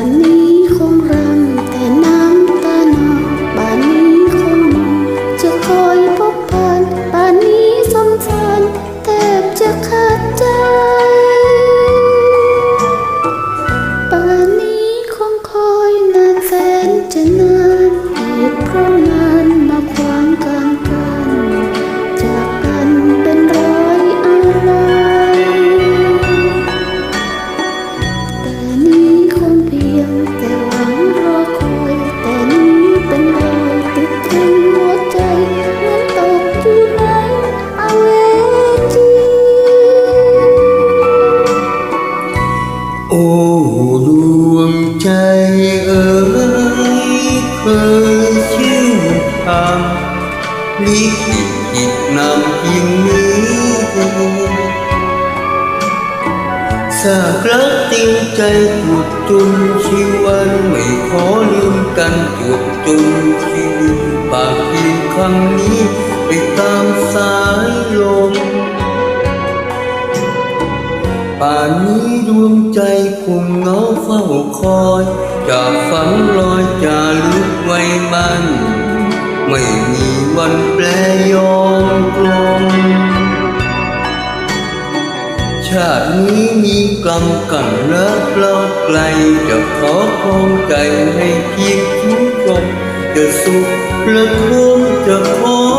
嗯่ดวงใจเอ๋ยเคยชื่นทางลิขิตอีกนำยิ่งนี้สากรักติงใจผูดจุนชีวันไม่ขอลืมกันจวบจุนชีวิตปากเพีครั้งนี้ไปตามสายลม ป่านนี้ดวงใจคงเงาเฝ้าคอยจากฝันลอยจาลึกไว้มัน ไม่มีวันแปลยอมกลมชาตินี้มีกรรมกันรักเราไกล จะขอคงใจให้เพียงทุกคนจะสุขและทุกข์จะขอ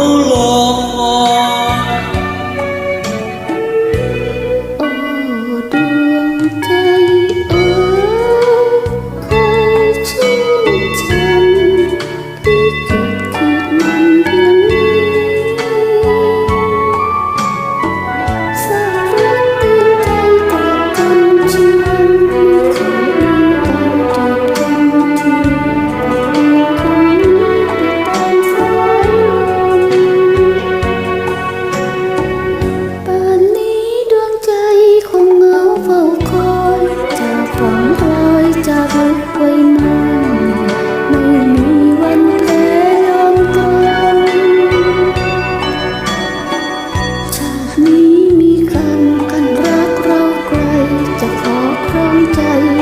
trời